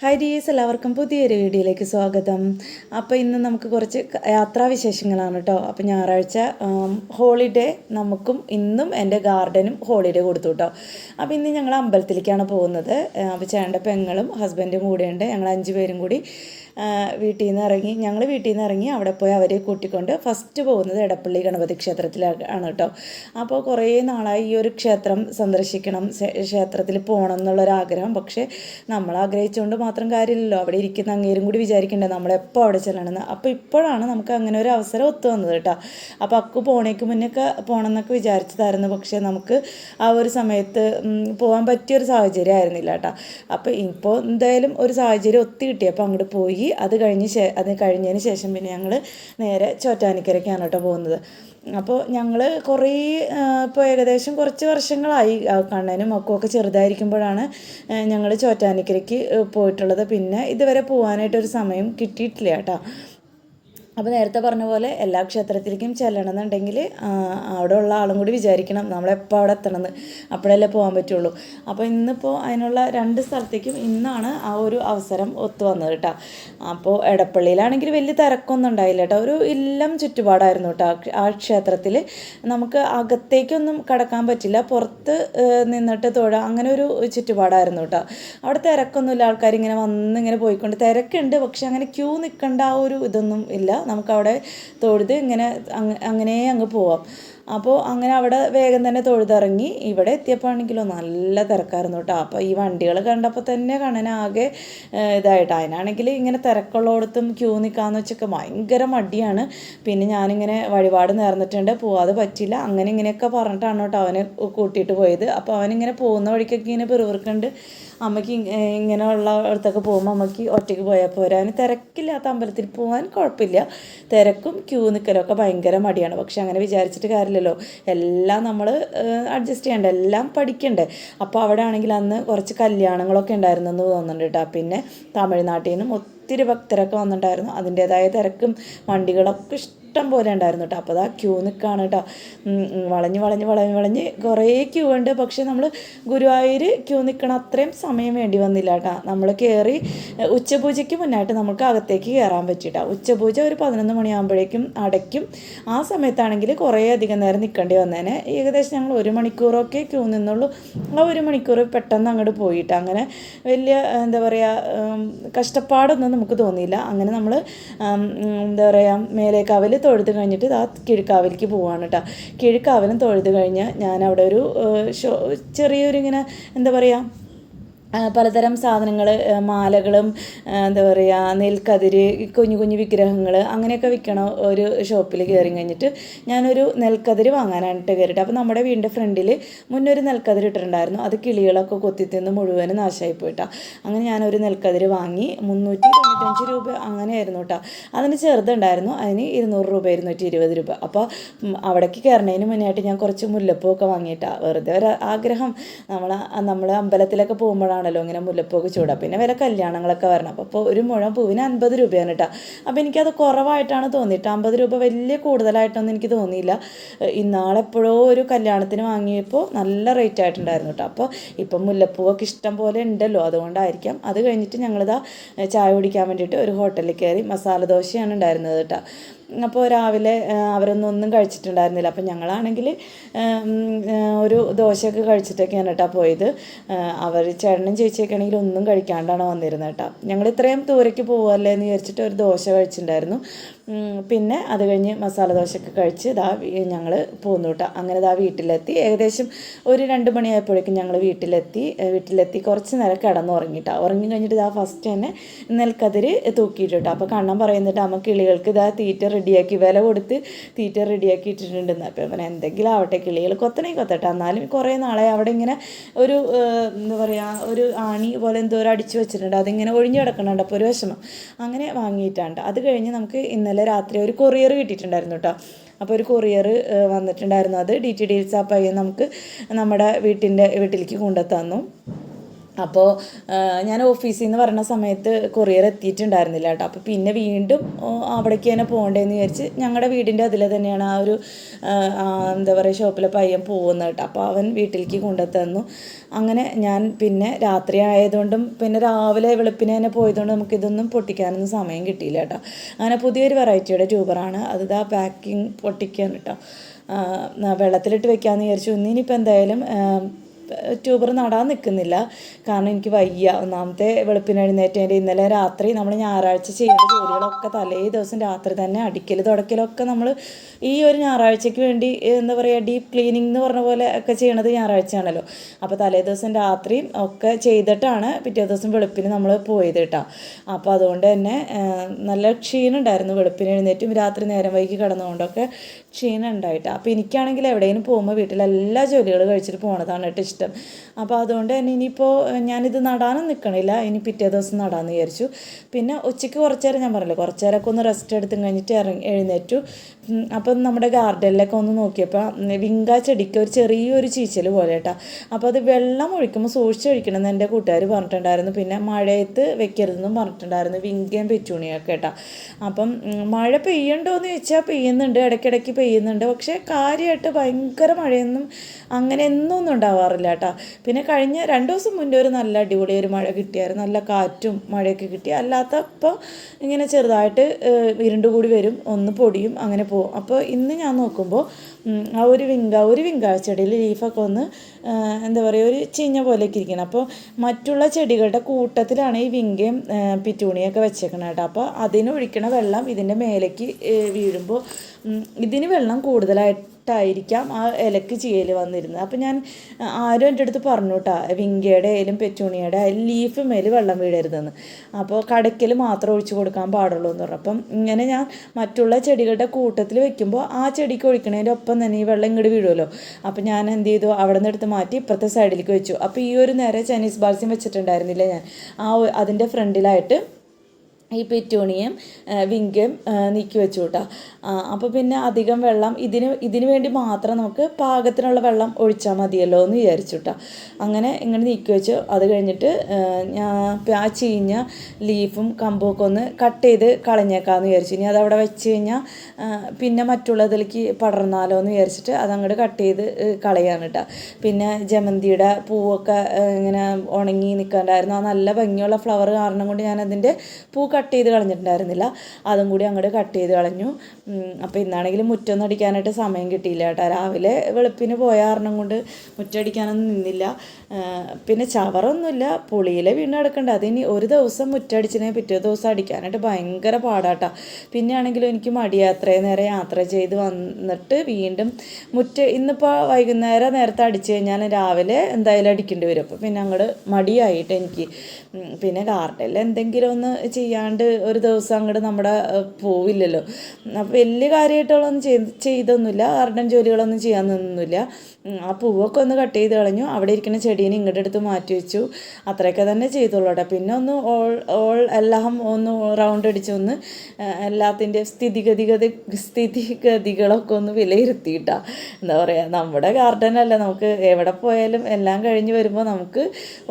Hi dears എല്ലാവർക്കും പുതിയൊരു വീഡിയോയിലേക്ക് സ്വാഗതം. അപ്പോൾ ഇന്ന് നമുക്ക് കുറച്ച് യാത്രാവിശേഷങ്ങളാണ് കേട്ടോ അപ്പോൾ ഞായറാഴ്ച ഹോളിഡേ നമുക്കും ഇന്നും എന്റെ ഗാർഡനും ഹോളിഡേ കൊടുത്തു കേട്ടോ അപ്പോൾ ഇന്ന് ഞങ്ങൾ അമ്പലത്തിലേക്കാണ് പോകുന്നത്. അപ്പോൾ ചേട്ടന്റെ പെങ്ങളും ഹസ്ബൻഡും കൂടെയുണ്ട്. ഞങ്ങൾ അഞ്ച് പേരും കൂടി വീട്ടിൽ നിന്ന് ഇറങ്ങി ഞങ്ങൾ വീട്ടിൽ നിന്ന് ഇറങ്ങി അവിടെ പോയി അവരെ കൂട്ടിക്കൊണ്ട് ഫസ്റ്റ് പോകുന്നത് എടപ്പള്ളി ഗണപതി ക്ഷേത്രത്തിലാണ് കേട്ടോ. അപ്പോൾ കുറേ നാളായി ഈ ഒരു ക്ഷേത്രം സന്ദർശിക്കണം ക്ഷേത്രത്തിൽ പോകണം എന്നുള്ളൊരാഗ്രഹം. പക്ഷേ നമ്മൾ ആഗ്രഹിച്ചുകൊണ്ട് മാത്രം കാര്യമില്ലല്ലോ. അവിടെ ഇരിക്കുന്ന അങ്ങേരും കൂടി വിചാരിക്കേണ്ടത് നമ്മളെപ്പോൾ അവിടെ ചെല്ലണമെന്ന് അപ്പോൾ ഇപ്പോഴാണ് നമുക്ക് അങ്ങനെ ഒരു അവസരം ഒത്തു വന്നത് കേട്ടോ. അപ്പോൾ അക്കു പോണേക്ക് മുന്നൊക്കെ പോകണം എന്നൊക്കെ വിചാരിച്ചതായിരുന്നു. പക്ഷേ നമുക്ക് ആ ഒരു സമയത്ത് പോകാൻ പറ്റിയൊരു സാഹചര്യം ആയിരുന്നില്ല കേട്ടോ. അപ്പോൾ ഇപ്പോൾ എന്തായാലും ഒരു സാഹചര്യം ഒത്തു കിട്ടിയപ്പോൾ അങ്ങോട്ട് പോയി അത് കഴിഞ്ഞ് ശേ അത് കഴിഞ്ഞതിന് ശേഷം പിന്നെ ഞങ്ങൾ നേരെ ചോറ്റാനിക്കരയ്ക്കാണ് കേട്ടോ പോകുന്നത്. അപ്പോൾ ഞങ്ങൾ കുറേ ഇപ്പോൾ ഏകദേശം കുറച്ച് വർഷങ്ങളായി കണ്ണനും മക്കുമൊക്കെ ചെറുതായിരിക്കുമ്പോഴാണ് ഞങ്ങൾ ചോറ്റാനിക്കരയ്ക്ക് പോയിട്ടുള്ളത്. പിന്നെ ഇതുവരെ പോകാനായിട്ടൊരു സമയം കിട്ടിയിട്ടില്ല കേട്ടോ. അപ്പോൾ നേരത്തെ പറഞ്ഞ പോലെ എല്ലാ ക്ഷേത്രത്തിലേക്കും ചെല്ലണമെന്നുണ്ടെങ്കിൽ അവിടെ ഉള്ള ആളും കൂടി വിചാരിക്കണം നമ്മളെപ്പോൾ അവിടെ എത്തണമെന്ന് അപ്പോഴല്ലേ പോകാൻ പറ്റുള്ളൂ. അപ്പോൾ ഇന്നിപ്പോൾ അതിനുള്ള രണ്ട് സ്ഥലത്തേക്കും ഇന്നാണ് ആ ഒരു അവസരം ഒത്തു വന്നത് കേട്ടോ അപ്പോൾ എടപ്പള്ളിയിലാണെങ്കിൽ വലിയ തിരക്കൊന്നും ഉണ്ടായില്ല കേട്ടോ ഒരു ഇല്ലം ചുറ്റുപാടായിരുന്നു കേട്ടോ ആ ക്ഷേത്രത്തിൽ നമുക്ക് അകത്തേക്കൊന്നും കടക്കാൻ പറ്റില്ല. പുറത്ത് നിന്നിട്ട് തൊഴ അങ്ങനെ ഒരു ചുറ്റുപാടായിരുന്നു കേട്ടോ അവിടെ തിരക്കൊന്നുമില്ല. ആൾക്കാർ ഇങ്ങനെ വന്നിങ്ങനെ പോയിക്കൊണ്ട് തിരക്കുണ്ട്. പക്ഷെ അങ്ങനെ ക്യൂ നിൽക്കേണ്ട ആ ഒരു ഇതൊന്നും ഇല്ല. നമുക്കവിടെ തൊഴുത് ഇങ്ങനെ അങ്ങനെ അങ്ങ് പോവാം. അപ്പോൾ അങ്ങനെ അവിടെ വേഗം തന്നെ തൊഴുതിറങ്ങി ഇവിടെ എത്തിയപ്പോഴാണെങ്കിലോ നല്ല തിരക്കായിരുന്നു കേട്ടോ. അപ്പോൾ ഈ വണ്ടികൾ കണ്ടപ്പോൾ തന്നെ കണ്ണനാകെ ഇതായിട്ട്. അതിനാണെങ്കിൽ ഇങ്ങനെ തിരക്കുള്ളടത്തും ക്യൂ നിൽക്കാന്ന് വെച്ചൊക്കെ ഭയങ്കര മടിയാണ്. പിന്നെ ഞാനിങ്ങനെ വഴിപാട് നേർന്നിട്ടുണ്ട്. പോവാതെ പറ്റില്ല അങ്ങനെ ഇങ്ങനെയൊക്കെ പറഞ്ഞിട്ടാണ് കേട്ടോ അവനെ കൂട്ടിയിട്ട് പോയത്. അപ്പോൾ അവനിങ്ങനെ പോകുന്ന വഴിക്കൊക്കെ ഇങ്ങനെ പെറുവിറുക്കുണ്ട് അമ്മയ്ക്ക് ഇങ്ങനെയുള്ള അടുത്തൊക്കെ പോകുമ്പോൾ അമ്മയ്ക്ക് ഒറ്റയ്ക്ക് പോയാൽ പോരാൻ തിരക്കില്ലാത്ത അമ്പലത്തിൽ പോകാൻ കുഴപ്പമില്ല. തിരക്കും ക്യൂ നിൽക്കലൊക്കെ ഭയങ്കര മടിയാണ്. പക്ഷെ അങ്ങനെ വിചാരിച്ചിട്ട് കാര്യമില്ലല്ലോ. എല്ലാം നമ്മൾ അഡ്ജസ്റ്റ് ചെയ്യണ്ടേ? എല്ലാം പഠിക്കണ്ടേ? അപ്പോൾ അവിടെ ആണെങ്കിൽ അന്ന് കുറച്ച് കല്യാണങ്ങളൊക്കെ ഉണ്ടായിരുന്നെന്ന് തോന്നുന്നുണ്ട് കേട്ടോ. പിന്നെ തമിഴ്നാട്ടിൽ നിന്നും ഒത്തിരി ഭക്തരൊക്കെ വന്നിട്ടുണ്ടായിരുന്നു. അതിന്റേതായ തിരക്കും വണ്ടികളൊക്കെ ഇഷ്ടം പോലെ ഉണ്ടായിരുന്നു കേട്ടോ അപ്പോൾ അതാ ക്യൂ നിൽക്കുകയാണ് കേട്ടോ വളഞ്ഞ് വളഞ്ഞ് വളഞ്ഞ് വളഞ്ഞ് കുറേ ക്യൂ ഉണ്ട്. പക്ഷേ നമ്മൾ ഗുരുവായൂർ ക്യൂ നിൽക്കണ അത്രയും സമയം വേണ്ടി വന്നില്ല കേട്ടോ നമ്മൾ കയറി ഉച്ചപൂജയ്ക്ക് മുന്നായിട്ട് നമുക്ക് അകത്തേക്ക് കയറാൻ പറ്റിയിട്ടാ ഉച്ചപൂജ ഒരു പതിനൊന്ന് മണിയാകുമ്പോഴേക്കും അടയ്ക്കും. ആ സമയത്താണെങ്കിൽ കുറേ അധികം നേരം നിൽക്കേണ്ടി വന്നേനെ. ഏകദേശം ഞങ്ങൾ ഒരു മണിക്കൂറൊക്കെ ക്യൂ നിന്നുള്ളൂ. ആ ഒരു മണിക്കൂർ പെട്ടെന്ന് അങ്ങോട്ട് പോയിട്ട് അങ്ങനെ വലിയ എന്താ പറയുക കഷ്ടപ്പാടൊന്നും നമുക്ക് തോന്നിയില്ല. അങ്ങനെ നമ്മൾ എന്താ പറയുക മേലേക്കാവിൽ തൊഴുത് കഴിഞ്ഞിട്ട് ആ കിഴക്കാവിലേക്ക് പോവാണ് കേട്ടോ. കിഴക്കാവിലും തൊഴുത് കഴിഞ്ഞാൽ ഞാൻ അവിടെ ഒരു ചെറിയൊരു ഇങ്ങനെ എന്താ പറയുക പലതരം സാധനങ്ങൾ മാലകളും എന്താ പറയുക നെൽക്കതിര് കുഞ്ഞു കുഞ്ഞു വിഗ്രഹങ്ങൾ അങ്ങനെയൊക്കെ വിൽക്കണ ഒരു ഷോപ്പിൽ കയറി കഴിഞ്ഞിട്ട് ഞാനൊരു നെൽക്കതിര് വാങ്ങാനായിട്ട് കയറിയിട്ട് അപ്പോൾ നമ്മുടെ വീടിന്റെ ഫ്രണ്ടിൽ മുന്നൊരു നെൽക്കതിര് ഇട്ടിട്ടുണ്ടായിരുന്നു. അത് കിളികളൊക്കെ കൊത്തിത്തിന്ന് മുഴുവനും നാശമായി പോയിട്ടാണ് അങ്ങനെ ഞാനൊരു നെൽക്കതിര് വാങ്ങി മുന്നൂറ്റി തൊണ്ണൂറ്റഞ്ച് രൂപ അങ്ങനെയായിരുന്നു കേട്ടോ അതിന് ചെറുതുണ്ടായിരുന്നു. അതിന് ഇരുന്നൂറ് രൂപ ഇരുന്നൂറ്റി ഇരുപത് രൂപ അപ്പോൾ അവിടേക്ക് അവിടേക്ക് മുന്നേ ആയിട്ട് ഞാൻ കുറച്ച് മുല്ലപ്പൂ ഒക്കെ വാങ്ങിയിട്ടാണ് വെറുതെ ഒരു ആഗ്രഹം. നമ്മൾ നമ്മൾ അമ്പലത്തിലൊക്കെ പോകുമ്പോഴാണല്ലോ ഇങ്ങനെ മുല്ലപ്പൂക്ക് ചൂടാ. പിന്നെ വില കല്യാണങ്ങളൊക്കെ വരണം. അപ്പോൾ ഇപ്പോൾ ഒരു മുഴം പൂവിന് അൻപത് രൂപയാണ് കേട്ടോ അപ്പോൾ എനിക്കത് കുറവായിട്ടാണ് തോന്നിയിട്ട് അമ്പത് രൂപ വലിയ കൂടുതലായിട്ടൊന്നും എനിക്ക് തോന്നിയില്ല. ഇന്നാളെപ്പോഴോ ഒരു കല്യാണത്തിന് വാങ്ങിയപ്പോൾ നല്ല റേറ്റ് ആയിട്ടുണ്ടായിരുന്നു കേട്ടോ അപ്പോൾ ഇപ്പം മുല്ലപ്പൂവൊക്കെ ഇഷ്ടം പോലെ ഉണ്ടല്ലോ. അതുകൊണ്ടായിരിക്കാം. അത് കഴിഞ്ഞിട്ട് ഞങ്ങളിതാ ചായ കുടിക്കാൻ വേണ്ടിയിട്ട് ഒരു ഹോട്ടലിൽ കയറി മസാല ദോശയാണ് ഉണ്ടായിരുന്നത് കേട്ടോ അപ്പോൾ രാവിലെ അവരൊന്നും ഒന്നും കഴിച്ചിട്ടുണ്ടായിരുന്നില്ല. അപ്പം ഞങ്ങളാണെങ്കിൽ ഒരു ദോശയൊക്കെ കഴിച്ചിട്ടൊക്കെയാണ് കേട്ടോ പോയത്. അവർ ചേട്ടനും ചേച്ചിയൊക്കെ ആണെങ്കിൽ ഒന്നും കഴിക്കാണ്ടാണ് വന്നിരുന്നത് കേട്ടോ. ഞങ്ങൾ ഇത്രയും ദൂരേക്ക് പോകുമല്ലേ എന്ന് വിചാരിച്ചിട്ട് ഒരു ദോശ കഴിച്ചിട്ടുണ്ടായിരുന്നു. പിന്നെ അത് കഴിഞ്ഞ് മസാല ദോശയൊക്കെ കഴിച്ച് ഇതാ ഞങ്ങൾ പോന്നു കേട്ടോ. അങ്ങനെ ഇതാ വീട്ടിലെത്തി. ഏകദേശം ഒരു രണ്ട് മണിയായപ്പോഴേക്കും ഞങ്ങൾ വീട്ടിലെത്തി. വീട്ടിലെത്തി കുറച്ച് നേരം കിടന്ന് കിടന്നുറങ്ങിട്ടോ ഉറങ്ങി കഴിഞ്ഞിട്ട് ഇതാ ഫസ്റ്റ് തന്നെ നെൽക്കതിര് തൂക്കിയിട്ടുണ്ട് അപ്പോൾ കണ്ണം പറയുന്നിട്ട് അമ്മ കിളികൾക്ക് ഇതാ തീറ്റ റെഡിയാക്കി വില കൊടുത്ത് തീറ്റ റെഡിയാക്കി ഇട്ടിട്ടുണ്ടെന്ന് അപ്പോൾ പിന്നെ എന്തെങ്കിലും ആവട്ടെ കിളികൾ കൊത്തണേ കൊത്തട്ടെ. എന്നാലും കുറേ നാളെ അവിടെ ഇങ്ങനെ ഒരു എന്താ പറയുക ഒരു ആണി പോലെ എന്തോ ഒരു അടിച്ചു വെച്ചിട്ടുണ്ട്. അതിങ്ങനെ ഒഴിഞ്ഞു കിടക്കണുണ്ട് അപ്പോൾ ഒരു വിഷമം. അങ്ങനെ വാങ്ങിയിട്ടാണ് അത് കഴിഞ്ഞ് നമുക്ക് ഇന്നലെ രാത്രി ഒരു കൊറിയർ കിട്ടിയിട്ടുണ്ടായിരുന്നു കേട്ടോ അപ്പോൾ ഒരു കൊറിയർ വന്നിട്ടുണ്ടായിരുന്നു. അത് ഡി ടി ഡി എൽസ് ആ പയ്യൻ നമുക്ക് നമ്മുടെ വീട്ടിന്റെ വീട്ടിലേക്ക് കൊണ്ടുതന്നു അപ്പോൾ ഞാൻ ഓഫീസിൽ നിന്ന് പറഞ്ഞ സമയത്ത് കൊറിയർ എത്തിയിട്ടുണ്ടായിരുന്നില്ല കേട്ടോ. അപ്പോൾ പിന്നെ വീണ്ടും അവിടേക്ക് തന്നെ പോകണ്ടേന്ന് വിചാരിച്ച് ഞങ്ങളുടെ വീടിന്റെ അതിൽ തന്നെയാണ് ആ ഒരു ആ, ആ, എന്താ പറയുക ഷോപ്പിലെ പയ്യൻ പോകുന്നത് കേട്ടോ. അപ്പോൾ അവൻ വീട്ടിലേക്ക് കൊണ്ടുത്തന്നു അങ്ങനെ ഞാൻ പിന്നെ രാത്രി ആയതുകൊണ്ടും പിന്നെ രാവിലെ വെളുപ്പിനെ തന്നെ പോയതുകൊണ്ട് നമുക്കിതൊന്നും പൊട്ടിക്കാനൊന്നും സമയം കിട്ടിയില്ല കേട്ടോ. അങ്ങനെ പുതിയൊരു വെറൈറ്റിയുടെ ട്യൂബറാണ്. അത് ഇതാ പാക്കിങ് പൊട്ടിക്കാൻ കേട്ടോ. ആ, വെള്ളത്തിലിട്ട് വെക്കാമെന്ന് വിചാരിച്ചു. ഇന്നിനിപ്പോൾ എന്തായാലും ആ, ട്യൂബർ നടാൻ നിൽക്കുന്നില്ല. കാരണം എനിക്ക് വയ്യ. ഒന്നാമത്തെ വെളുപ്പിന് എഴുന്നേറ്റതിന്റെ ഇന്നലെ രാത്രി നമ്മൾ ഞായറാഴ്ച ചെയ്യേണ്ട ജോലികളൊക്കെ തലേ ദിവസം രാത്രി തന്നെ അടിക്കൽ തുടക്കലൊക്കെ നമ്മൾ ഈ ഒരു ഞായറാഴ്ചയ്ക്ക് വേണ്ടി എന്താ പറയുക ഡീപ്പ് ക്ലീനിങ് എന്ന് പറഞ്ഞ പോലെ ഒക്കെ ചെയ്യണത് ഞായറാഴ്ചയാണല്ലോ. അപ്പോൾ തലേ ദിവസം രാത്രി ഒക്കെ ചെയ്തിട്ടാണ് പിറ്റേ ദിവസം വെളുപ്പിന് നമ്മൾ പോയത് കേട്ടോ. അപ്പോൾ അതുകൊണ്ട് തന്നെ നല്ല ക്ഷീണം ഉണ്ടായിരുന്നു വെളുപ്പിന് എഴുന്നേറ്റും രാത്രി നേരം വൈകി കിടന്നുകൊണ്ടൊക്കെ ക്ഷീണം ഉണ്ടായിട്ട് അപ്പോൾ എനിക്കാണെങ്കിൽ എവിടെയെങ്കിലും പോകുമ്പോൾ വീട്ടിൽ എല്ലാ ജോലികളും കഴിച്ചിട്ട് പോണതാണ് കേട്ടോ ഇഷ്ടം. അപ്പോൾ അതുകൊണ്ട് തന്നെ ഇനിയിപ്പോൾ ഞാനിത് നടാനും നിൽക്കണില്ല ഇനി പിറ്റേ ദിവസം നടാമെന്ന് വിചാരിച്ചു. പിന്നെ ഉച്ചയ്ക്ക് കുറച്ച് നേരം ഞാൻ പറഞ്ഞില്ല കുറച്ച് നേരമൊക്കെ ഒന്ന് റെസ്റ്റ് എടുത്തും കഴിഞ്ഞിട്ട് ഇറങ്ങി എഴുന്നേറ്റു. അപ്പം നമ്മുടെ ഗാർഡനിലൊക്കെ ഒന്ന് നോക്കിയപ്പോൾ വിങ്ക ചെടിക്ക് ഒരു ചെറിയൊരു ചീച്ചൽ പോലെ കേട്ടോ. അപ്പോൾ അത് വെള്ളം ഒഴിക്കുമ്പോൾ സൂക്ഷിച്ച് ഒഴിക്കണം എന്ന് എന്റെ കൂട്ടുകാർ പറഞ്ഞിട്ടുണ്ടായിരുന്നു. പിന്നെ മഴയത്ത് വെക്കരുതെന്നും പറഞ്ഞിട്ടുണ്ടായിരുന്നു വിങ്കയും പെറ്റൂണിയൊക്കെ കേട്ടോ. അപ്പം മഴ പെയ്യണ്ടോ എന്ന് ചോദിച്ചാൽ പെയ്യുന്നുണ്ട്. ഇടയ്ക്കിടയ്ക്ക് പെയ്യുന്നുണ്ട്. പക്ഷേ കാര്യമായിട്ട് ഭയങ്കര മഴയൊന്നും അങ്ങനെ എന്നും ഒന്നും ഉണ്ടാവാറില്ല കേട്ടോ. പിന്നെ കഴിഞ്ഞ രണ്ട് ദിവസം മുന്നേ ഒരു നല്ല അടിപൊളി ഒരു മഴ കിട്ടിയായിരുന്നു. നല്ല കാറ്റും മഴയൊക്കെ കിട്ടി. അല്ലാത്ത ഇപ്പോൾ ഇങ്ങനെ ചെറുതായിട്ട് ഏഹ്, ഇരുണ്ട് കൂടി വരും. ഒന്ന് പൊടിയും അങ്ങനെ പോകും അപ്പോൾ ഇന്ന് ഞാൻ നോക്കുമ്പോൾ ആ ഒരു വിങ്ക ഒരു വിങ്ക ചെടിയിൽ ലീഫൊക്കെ ഒന്ന് എന്താ പറയുക ഒരു ചീഞ്ഞ പോലെയൊക്കെ ഇരിക്കണം അപ്പോൾ മറ്റുള്ള ചെടികളുടെ കൂട്ടത്തിലാണ് ഈ വിങ്കയും പിറ്റൂണിയൊക്കെ വെച്ചേക്കണം കേട്ടോ. അപ്പോൾ അതിനൊഴിക്കണ വെള്ളം ഇതിന്റെ മേലേക്ക് വീഴുമ്പോൾ ഇതിന് വെള്ളം കൂടുതലായിട്ടായിരിക്കാം ആ ഇലക്ക് ചെയ്യൽ വന്നിരുന്നത്. അപ്പം ഞാൻ ആരും എന്റെ അടുത്ത് പറഞ്ഞു കേട്ടോ വിങ്കയുടെ ആയാലും പെറ്റൂണിയുടെ ആയാലും ലീഫ് മേൽ വെള്ളം വീഴരുതെന്ന്. അപ്പോൾ കടയ്ക്കൽ മാത്രം ഒഴിച്ചു കൊടുക്കാൻ പാടുള്ളൂ എന്ന് പറഞ്ഞു. അപ്പം ഇങ്ങനെ ഞാൻ മറ്റുള്ള ചെടികളുടെ കൂട്ടത്തിൽ വെക്കുമ്പോൾ ആ ചെടിക്ക് ഒഴിക്കണതിന്റെ ഒപ്പം തന്നെ ഈ വെള്ളം ഇങ്ങോട്ട് വീഴുമല്ലോ അപ്പം ഞാൻ എന്ത് ചെയ്തു? അവിടെ നിന്ന് എടുത്ത് മാറ്റി ഇപ്പുറത്തെ സൈഡിലേക്ക് വെച്ചു. അപ്പോൾ ഈ ഒരു നേരെ ചൈനീസ് ബാൾസ്യം വെച്ചിട്ടുണ്ടായിരുന്നില്ല ഞാൻ? ആ അതിന്റെ ഫ്രണ്ടിലായിട്ട് ഈ പെറ്റൂണിയും വിങ്കും നീക്കി വെച്ചു കേട്ടോ. അപ്പോൾ പിന്നെ അധികം വെള്ളം ഇതിന് ഇതിന് വേണ്ടി മാത്രം നമുക്ക് പാകത്തിനുള്ള വെള്ളം ഒഴിച്ചാൽ മതിയല്ലോ എന്ന് വിചാരിച്ചു കേട്ടോ. അങ്ങനെ ഇങ്ങനെ നീക്കി വെച്ചു. അത് കഴിഞ്ഞിട്ട് ഞാൻ ആ ചീഞ്ഞ ലീഫും കമ്പും ഒക്കെ ഒന്ന് കട്ട് ചെയ്ത് കളഞ്ഞേക്കാമെന്ന് വിചാരിച്ചു. ഇനി അതവിടെ വെച്ച് കഴിഞ്ഞാൽ പിന്നെ മറ്റുള്ളതിലേക്ക് പടർന്നാലോ എന്ന് വിചാരിച്ചിട്ട് അതങ്ങോട്ട് കട്ട് ചെയ്ത് കളയാണ് കേട്ടോ. പിന്നെ ജമന്തിയുടെ പൂവൊക്കെ ഇങ്ങനെ ഉണങ്ങി നിൽക്കണ്ടായിരുന്നു ആ നല്ല ഭംഗിയുള്ള ഫ്ലവർ കാരണം കൊണ്ട് ഞാൻ അതിന്റെ പൂ കട്ട് ചെയ്ത് കളഞ്ഞിട്ടുണ്ടായിരുന്നില്ല. അതും കൂടി അങ്ങോട്ട് കട്ട് ചെയ്ത് കളഞ്ഞു. അപ്പോൾ ഇന്നാണെങ്കിലും മുറ്റൊന്നും അടിക്കാനായിട്ട് സമയം കിട്ടിയില്ല കേട്ടോ. രാവിലെ വെളുപ്പിന് പോയ കാരണം കൊണ്ട് മുറ്റടിക്കാനൊന്നും നിന്നില്ല. പിന്നെ ചവറൊന്നുമില്ല. പുളിയിലെ വീണ്ടും എടുക്കണ്ട. അതിനി ഒരു ദിവസം മുറ്റടിച്ചിനെ പിറ്റേ ദിവസം അടിക്കാനായിട്ട് ഭയങ്കര പാടാട്ടാ പിന്നെ ആണെങ്കിലും എനിക്ക് മടിയാ അത്രയും നേരം യാത്ര ചെയ്ത് വന്നിട്ട് വീണ്ടും മുറ്റ ഇന്നിപ്പോൾ വൈകുന്നേരം നേരത്തെ അടിച്ചു കഴിഞ്ഞാൽ രാവിലെ എന്തായാലും അടിക്കേണ്ടി വരും. അപ്പോൾ പിന്നെ അങ്ങോട്ട് മടിയായിട്ട് എനിക്ക്. പിന്നെ ഗാർഡനിൽ എന്തെങ്കിലും ഒന്ന് ചെയ്യാണ്ട് ഒരു ദിവസം അങ്ങോട്ട് നമ്മുടെ പോവില്ലല്ലോ. അപ്പോൾ വലിയ കാര്യമായിട്ടുള്ളതൊന്നും ചെയ്ത് ചെയ്തൊന്നുമില്ല ഗാർഡൻ ജോലികളൊന്നും ചെയ്യാൻ നിന്നൊന്നുമില്ല ഉം, ആ പൂവൊക്കെ ഒന്ന് കട്ട് ചെയ്ത് കളഞ്ഞു. അവിടെ ഇരിക്കുന്ന ചെടീനെ ഇങ്ങോട്ട് എടുത്ത് മാറ്റി വെച്ചു. അത്രയൊക്കെ തന്നെ ചെയ്തോളൂ കേട്ടോ പിന്നെ ഒന്ന് ഓൾ ഓൾ എല്ലാം ഒന്ന് റൗണ്ട് അടിച്ചൊന്ന് എല്ലാത്തിന്റെ സ്ഥിതിഗതിഗതി സ്ഥിതിഗതികളൊക്കെ ഒന്ന് വിലയിരുത്തിയിട്ടാ എന്താ പറയുക നമ്മുടെ ഗാർഡനല്ല നമുക്ക് എവിടെ പോയാലും എല്ലാം കഴിഞ്ഞ് വരുമ്പോൾ നമുക്ക്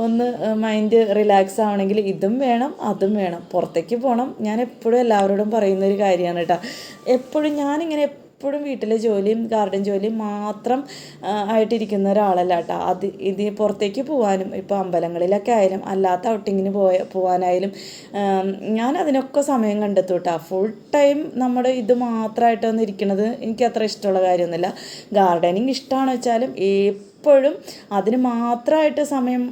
ഒന്ന് മൈൻഡ് റിലാക്സ് ആവണമെങ്കിൽ ഇതും വേണം അതും വേണം. പുറത്തേക്ക് പോകണം ഞാൻ എപ്പോഴും എല്ലാവരോടും പറയുന്ന ഒരു കാര്യമാണ് കേട്ടോ എപ്പോഴും ഞാനിങ്ങനെ എപ്പോഴും വീട്ടിലെ ജോലിയും ഗാർഡൻ ജോലിയും മാത്രം ആയിട്ടിരിക്കുന്ന ഒരാളല്ല കേട്ടോ. അത് ഇത് പുറത്തേക്ക് പോകാനും ഇപ്പോൾ അമ്പലങ്ങളിലൊക്കെ ആയാലും അല്ലാത്ത ഔട്ടിങ്ങിന് പോയ പോകാനായാലും ഞാൻ അതിനൊക്കെ സമയം കണ്ടെത്തും കേട്ടോ. ഫുൾ ടൈം നമ്മുടെ ഇത് മാത്രമായിട്ടൊന്നും ഇരിക്കുന്നത് എനിക്ക് അത്ര ഇഷ്ടമുള്ള കാര്യമൊന്നുമില്ല. ഗാർഡനിങ് ഇഷ്ടമാണെന്ന് വെച്ചാലും എപ്പോഴും അതിന് മാത്രമായിട്ട് സമയം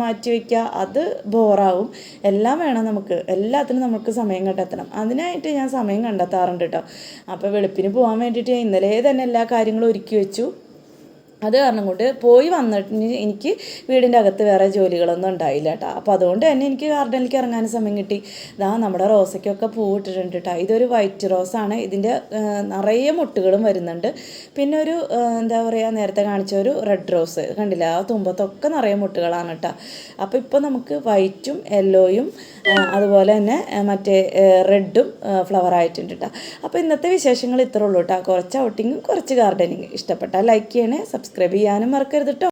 മാറ്റി വയ്ക്കുക അത് ബോറാവും. എല്ലാം വേണം നമുക്ക്. എല്ലാത്തിനും നമുക്ക് സമയം കണ്ടെത്തണം. അതിനായിട്ട് ഞാൻ സമയം കണ്ടെത്താറുണ്ട് കേട്ടോ അപ്പോൾ വെളുപ്പിന് പോകാൻ വേണ്ടിയിട്ട് ഇന്നലെ തന്നെ എല്ലാ കാര്യങ്ങളും ഒരുക്കി വെച്ചു. അത് കാരണം കൊണ്ട് പോയി വന്നിട്ട് എനിക്ക് വീടിന്റെ അകത്ത് വേറെ ജോലികളൊന്നും ഉണ്ടായില്ല കേട്ടോ. അപ്പോൾ അതുകൊണ്ട് തന്നെ എനിക്ക് ഗാർഡനിലേക്ക് ഇറങ്ങാൻ സമയം കിട്ടി. ഇതാ നമ്മുടെ റോസയ്ക്കൊക്കെ പൂവിട്ടിട്ടുണ്ട് കേട്ടോ. ഇതൊരു വൈറ്റ് റോസാണ്. ഇതിന്റെ നിറയെ മുട്ടുകളും വരുന്നുണ്ട്. പിന്നെ ഒരു എന്താ പറയുക നേരത്തെ കാണിച്ച ഒരു റെഡ് റോസ് കണ്ടില്ല? ആ തുമ്പത്തൊക്കെ നിറയെ മുട്ടുകളാണ് കേട്ടോ. അപ്പോൾ ഇപ്പോൾ നമുക്ക് വൈറ്റും യെല്ലോയും അതുപോലെ തന്നെ മറ്റേ റെഡും ഫ്ലവർ ആയിട്ടുണ്ട് കേട്ടോ. അപ്പോൾ ഇന്നത്തെ വിശേഷങ്ങൾ ഇത്രേ ഉള്ളൂ കേട്ടോ. കുറച്ച് ഔട്ടിങ്ങും കുറച്ച് ഗാർഡനിങ് ഇഷ്ടപ്പെട്ടാൽ ലൈക്ക് ചെയ്യണേ സബ്സ്ക്രൈബ് ചെയ്യാനും മറക്കരുത് കേട്ടോ